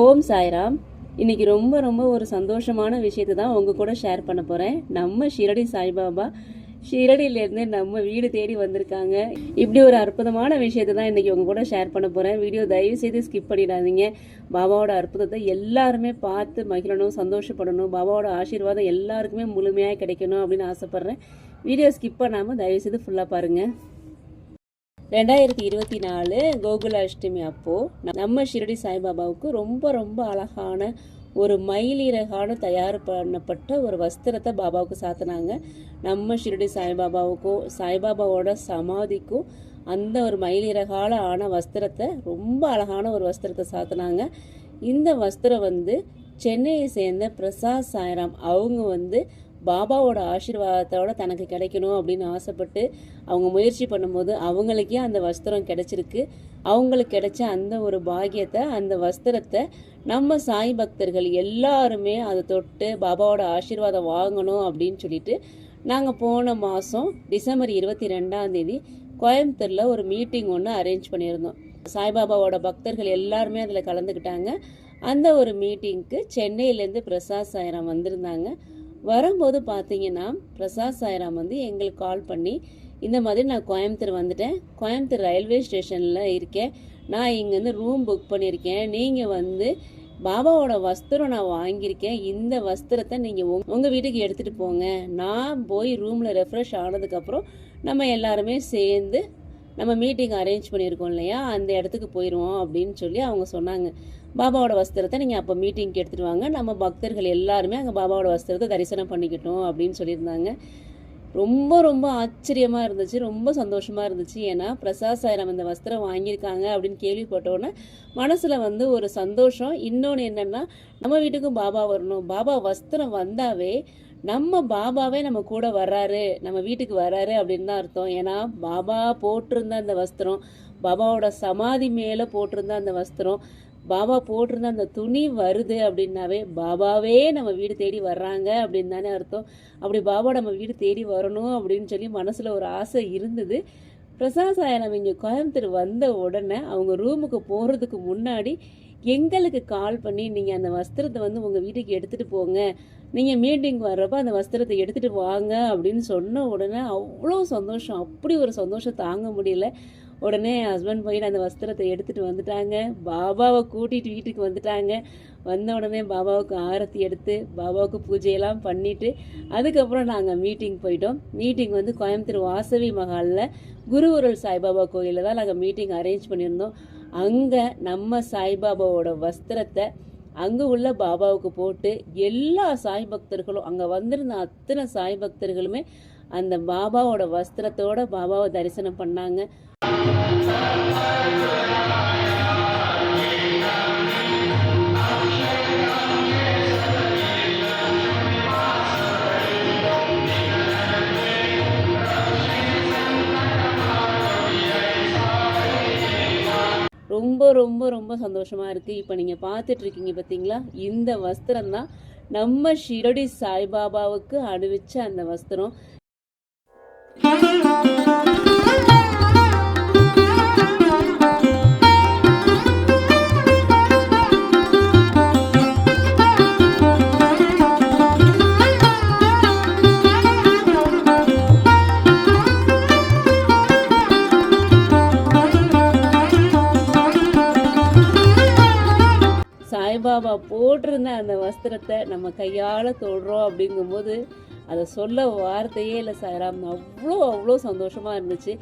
ஓம் சாய்ராம். இன்னைக்கு ரொம்ப ரொம்ப ஒரு சந்தோஷமான விஷயத்தை தான் உங்கள் கூட ஷேர் பண்ண போகிறேன் நம்ம ஷிரடி சாய்பாபா ஷிரடியிலேருந்து நம்ம வீடு தேடி வந்திருக்காங்க. இப்படி ஒரு அற்புதமான விஷயத்தை தான் இன்றைக்கி உங்கள் கூட ஷேர் பண்ண போகிறேன் வீடியோ தயவு செய்து ஸ்கிப் பண்ணிடாதீங்க. பாபாவோட அற்புதத்தை எல்லாருமே பார்த்து மகிழணும் சந்தோஷப்படணும். பாபாவோட ஆசீர்வாதம் எல்லாருக்குமே முழுமையாக கிடைக்கணும் அப்படின்னு ஆசைப்பட்றேன். வீடியோ ஸ்கிப் பண்ணாமல் தயவு செய்து ஃபுல்லாக பாருங்கள் ரெண்டாயிரத்தி இருபத்தி நாலு கோகுல அஷ்டமி அப்போது நம்ம ஷிரடி சாய்பாபாவுக்கு ரொம்ப ரொம்ப அழகான ஒரு மயிலிறகான தயார் பண்ணப்பட்ட ஒரு வஸ்திரத்தை பாபாவுக்கு சாத்தினாங்க. நம்ம ஷிரடி சாய்பாபாவுக்கும் சாய்பாபாவோட சமாதிக்கும் அந்த ஒரு மயிலிறகால ஆன வஸ்திரத்தை ரொம்ப அழகான ஒரு வஸ்திரத்தை சாத்தினாங்க. இந்த வஸ்திரம் வந்து சென்னையை சேர்ந்த பிரசாத் சாய்ராம். அவங்க வந்து பாபாவோட ஆசீர்வாதத்தோட தனக்கு கிடைக்கணும் அப்படின்னு ஆசைப்பட்டு அவங்க முயற்சி பண்ணும்போது அவங்களுக்கே அந்த வஸ்திரம் கிடைச்சிருக்கு. அவங்களுக்கு கிடைச்ச அந்த ஒரு பாக்கியத்தை அந்த வஸ்திரத்தை நம்ம சாய் பக்தர்கள் எல்லாருமே அதை தொட்டு பாபாவோட ஆசீர்வாதம் வாங்கணும் அப்படின்னு சொல்லிட்டு நாங்கள் போன மாதம் டிசம்பர் இருபத்தி ரெண்டாம் தேதி கோயம்புத்தூரில் ஒரு மீட்டிங் ஒன்று அரேஞ்ச் பண்ணியிருந்தோம். சாய்பாபாவோட பக்தர்கள் எல்லாருமே அதில் கலந்துக்கிட்டாங்க. அந்த ஒரு மீட்டிங்க்கு சென்னையிலேருந்து பிரசாத் சாயரம் வந்திருந்தாங்க. வரும்போது பார்த்தீங்கன்னா பிரசாத் சாய்ராம் வந்து எங்களுக்கு கால் பண்ணி இந்த மாதிரி நான் கோயம்புத்தூர் வந்துட்டேன். கோயம்புத்தூர் ரயில்வே ஸ்டேஷனில் இருக்கேன். நான் இங்கேருந்து ரூம் புக் பண்ணியிருக்கேன். நீங்கள் வந்து பாபாவோட வஸ்திரம் நான் வாங்கியிருக்கேன். இந்த வஸ்திரத்தை நீங்கள் உங் உங்கள் வீட்டுக்கு எடுத்துகிட்டு போங்க. நான் போய் ரூமில் ரெஃப்ரெஷ் ஆனதுக்கப்புறம் நம்ம எல்லாருமே சேர்ந்து நம்ம மீட்டிங் அரேஞ்ச் பண்ணியிருக்கோம் இல்லையா? அந்த இடத்துக்கு போயிடுவோம் அப்படின்னு சொல்லி அவங்க சொன்னாங்க. பாபாவோட வஸ்திரத்தை நீங்கள் அப்போ மீட்டிங்க்கு எடுத்துகிட்டு வாங்க. நம்ம பக்தர்கள் எல்லாருமே அங்கே பாபாவோட வஸ்திரத்தை தரிசனம் பண்ணிக்கிட்டோம் அப்படின்னு சொல்லியிருந்தாங்க. ரொம்ப ரொம்ப ஆச்சரியமாக இருந்துச்சு ரொம்ப சந்தோஷமாக இருந்துச்சு. ஏன்னா பிரசாத் சாய்ராம் இந்த வஸ்திரம் வாங்கியிருக்காங்க அப்படின்னு கேள்விப்பட்டோன்னே மனசில் வந்து ஒரு சந்தோஷம். இன்னொன்று என்னென்னா நம்ம வீட்டுக்கும் பாபா வரணும். பாபா வஸ்திரம் வந்தாவே நம்ம பாபாவே நம்ம கூட வர்றாரு நம்ம வீட்டுக்கு வர்றாரு அப்படின்னு தான் அர்த்தம். ஏன்னா பாபா போட்டிருந்த அந்த வஸ்திரம் பாபாவோட சமாதி மேலே போட்டிருந்த அந்த வஸ்திரம் பாபா போட்டிருந்த அந்த துணி வருது அப்படின்னாவே பாபாவே நம்ம வீடு தேடி வர்றாங்க அப்படின்னு தானே அர்த்தம். அப்படி பாபா நம்ம வீடு தேடி வரணும் அப்படின்னு சொல்லி மனசில் ஒரு ஆசை இருந்தது. பிரசாத் சாயனம் இங்கே கோயம்புத்தூர் வந்த உடனே அவங்க ரூமுக்கு போகிறதுக்கு முன்னாடி எங்களுக்கு கால் பண்ணி நீங்கள் அந்த வஸ்திரத்தை வந்து உங்கள் வீட்டுக்கு எடுத்துகிட்டு போங்க. நீங்கள் மீட்டிங் வர்றப்ப அந்த வஸ்திரத்தை எடுத்துகிட்டு வாங்க அப்படின்னு சொன்ன உடனே அவ்வளோ சந்தோஷம். அப்படி ஒரு சந்தோஷம் தாங்க முடியல. உடனே ஹஸ்பண்ட் போயிட்டு அந்த வஸ்திரத்தை எடுத்துகிட்டு வந்துட்டாங்க. பாபாவை கூட்டிகிட்டு வீட்டுக்கு வந்துட்டாங்க. வந்த உடனே பாபாவுக்கு ஆரத்தி எடுத்து பாபாவுக்கு பூஜையெல்லாம் பண்ணிவிட்டு அதுக்கப்புறம் நாங்கள் மீட்டிங் போயிட்டோம். மீட்டிங் வந்து கோயம்புத்தூர் வாசவி மஹாலில் குருவருள் சாய்பாபா கோயிலில் தான் நாங்கள் மீட்டிங் அரேஞ்ச் பண்ணியிருந்தோம். அங்கே நம்ம சாய்பாபாவோட வஸ்திரத்தை அங்கே உள்ள பாபாவுக்கு போட்டு எல்லா சாய் பக்தர்களும் அங்கே வந்திருந்த அத்தனை சாய் பக்தர்களுமே அந்த பாபாவோட வஸ்திரத்தோட பாபாவை தரிசனம் பண்ணாங்க. ரொம்ப ரொம்ப ரொம்ப சந்தோஷமா இருக்கு. இப்போ நீங்க பார்த்துட்டு இருக்கீங்க பார்த்தீங்களா இந்த வஸ்திரம் தான் நம்ம ஷிரடி சாய்பாபாவுக்கு அணிவிச்ச அந்த வஸ்திரம். பாபா போட்டிருந்த அந்த வஸ்திரத்தை நம்ம கையால் தொடுறோம் அப்படிங்கும்போது அதை சொல்ல வார்த்தையே இல்லை சாய்ராம் அவ்வளோ அவ்வளோ சந்தோஷமாக இருந்துச்சு.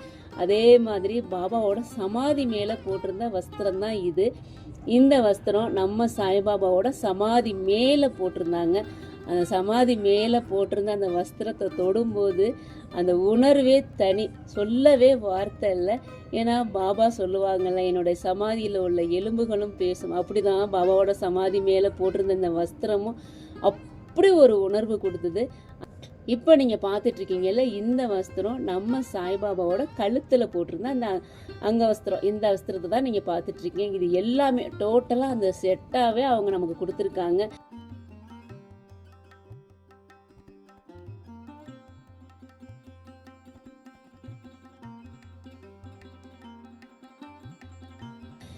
அதே மாதிரி பாபாவோட சமாதி மேலே போட்டிருந்த வஸ்திரம் தான் இது. இந்த வஸ்திரம் நம்ம சாய்பாபாவோட சமாதி மேலே போட்டிருந்தாங்க. அந்த சமாதி மேலே போட்டிருந்த அந்த வஸ்திரத்தை தொடும்போது அந்த உணர்வே தனி சொல்லவே வார்த்தை இல்லை. ஏன்னா பாபா சொல்லுவாங்கல்ல என்னுடைய சமாதியில் உள்ள எலும்புகளும் பேசும். அப்படிதான் பாபாவோட சமாதி மேலே போட்டிருந்த இந்த வஸ்திரமும் அப்படி ஒரு உணர்வு கொடுத்தது. இப்போ நீங்கள் பார்த்துட்ருக்கீங்கல்ல இந்த வஸ்திரம் நம்ம சாய்பாபாவோட கழுத்தில் போட்டிருந்த அந்த அங்க வஸ்திரம் இந்த வஸ்திரத்தை தான் நீங்கள் பார்த்துட்ருக்கீங்க இது எல்லாமே டோட்டலாக அந்த செட்டாகவே அவங்க நமக்கு கொடுத்துருக்காங்க.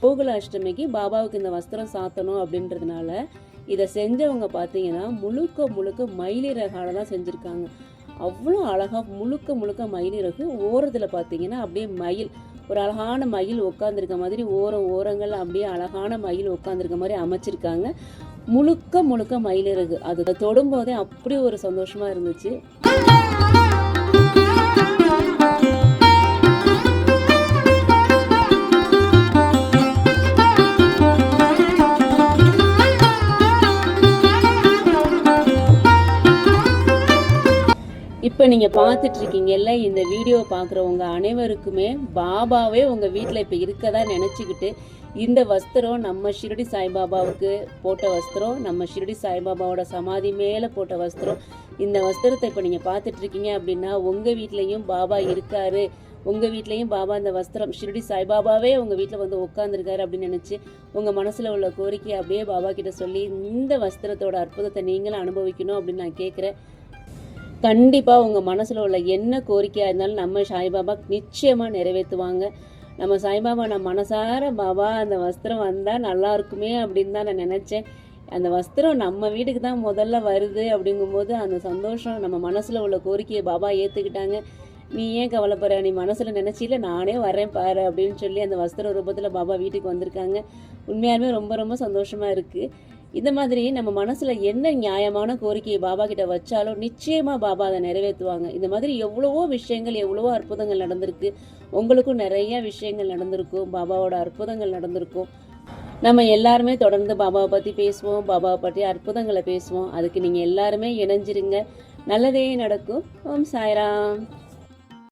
கோகுல அஷ்டமிக்கு பாபாவுக்கு இந்த வஸ்திரம் சாத்தணும் அப்படின்றதுனால இதை செஞ்சவங்க பார்த்தீங்கன்னா முழுக்க முழுக்க மயிலிறகால தான் செஞ்சுருக்காங்க. அவ்வளோ அழகாக முழுக்க முழுக்க மயிலிறகு ஓரத்தில் பார்த்தீங்கன்னா அப்படியே மயில் ஒரு அழகான மயில் உட்காந்துருக்க மாதிரி ஓரம் ஓரங்கள் அப்படியே அழகான மயில் உட்காந்துருக்க மாதிரி அமைச்சிருக்காங்க. முழுக்க முழுக்க மயிலிறகு. அது தொடும்போதே அப்படி ஒரு சந்தோஷமாக இருந்துச்சு. இப்போ நீங்கள் பார்த்துட்டு இருக்கீங்கல்ல இந்த வீடியோ பார்க்குறவங்க அனைவருக்குமே பாபாவே உங்கள் வீட்டில் இப்போ இருக்கதா நினச்சிக்கிட்டு இந்த வஸ்திரம் நம்ம ஷிரடி சாய்பாபாவுக்கு போட்ட வஸ்திரம் நம்ம ஷிரடி சாய்பாபாவோட சமாதி மேலே போட்ட வஸ்திரம் இந்த வஸ்திரத்தை இப்போ நீங்கள் பார்த்துட்ருக்கீங்க அப்படின்னா உங்கள் வீட்லேயும் பாபா இருக்காரு. உங்கள் வீட்லேயும் பாபா இந்த வஸ்திரம் ஷிரடி சாய்பாபாவே உங்கள் வீட்டில் வந்து உட்காந்துருக்காரு அப்படின்னு நினச்சி உங்கள் மனசில் உள்ள கோரிக்கையை அப்படியே பாபா கிட்ட சொல்லி இந்த வஸ்திரத்தோட அற்புதத்தை நீங்களும் அனுபவிக்கணும் அப்படின்னு நான் கேட்குறேன் கண்டிப்பாக உங்கள் மனசில் உள்ள என்ன கோரிக்கையாக இருந்தாலும் நம்ம சாய்பாபா நிச்சயமாக நிறைவேற்றுவாங்க. நம்ம சாய்பாபா நான் மனசார பாபா அந்த வஸ்திரம் வந்தால் நல்லா இருக்குமே அப்படின்னு தான் நான் நினச்சேன். அந்த வஸ்திரம் நம்ம வீட்டுக்கு தான் முதல்ல வருது அப்படிங்கும்போது அந்த சந்தோஷம் நம்ம மனசில் உள்ள கோரிக்கையை பாபா ஏற்றுக்கிட்டாங்க நீ ஏன் கவலைப்படுற? நீ மனசில் நினச்சில நானே வரேன் பாரு அப்படின்னு சொல்லி அந்த வஸ்திர ரூபத்தில் பாபா வீட்டுக்கு வந்திருக்காங்க. உண்மையாலுமே ரொம்ப ரொம்ப சந்தோஷமாக இருக்குது இந்த மாதிரி நம்ம மனசுல என்ன நியாயமான கோரிக்கையை பாபா கிட்ட வச்சாலும் நிச்சயமா பாபா அதை நிறைவேற்றுவாங்க. இந்த மாதிரி எவ்வளவோ விஷயங்கள் எவ்வளவோ அற்புதங்கள் நடந்திருக்கு. உங்களுக்கும் நிறைய விஷயங்கள் நடந்திருக்கும். பாபாவோட அற்புதங்கள் நடந்திருக்கும். நம்ம எல்லாருமே தொடர்ந்து பாபாவை பற்றி பேசுவோம். பாபாவை பற்றி அற்புதங்களை பேசுவோம். அதுக்கு நீங்கள் எல்லாருமே இணைஞ்சிருங்க. நல்லதே நடக்கும். ஓம் சாய்ராம்.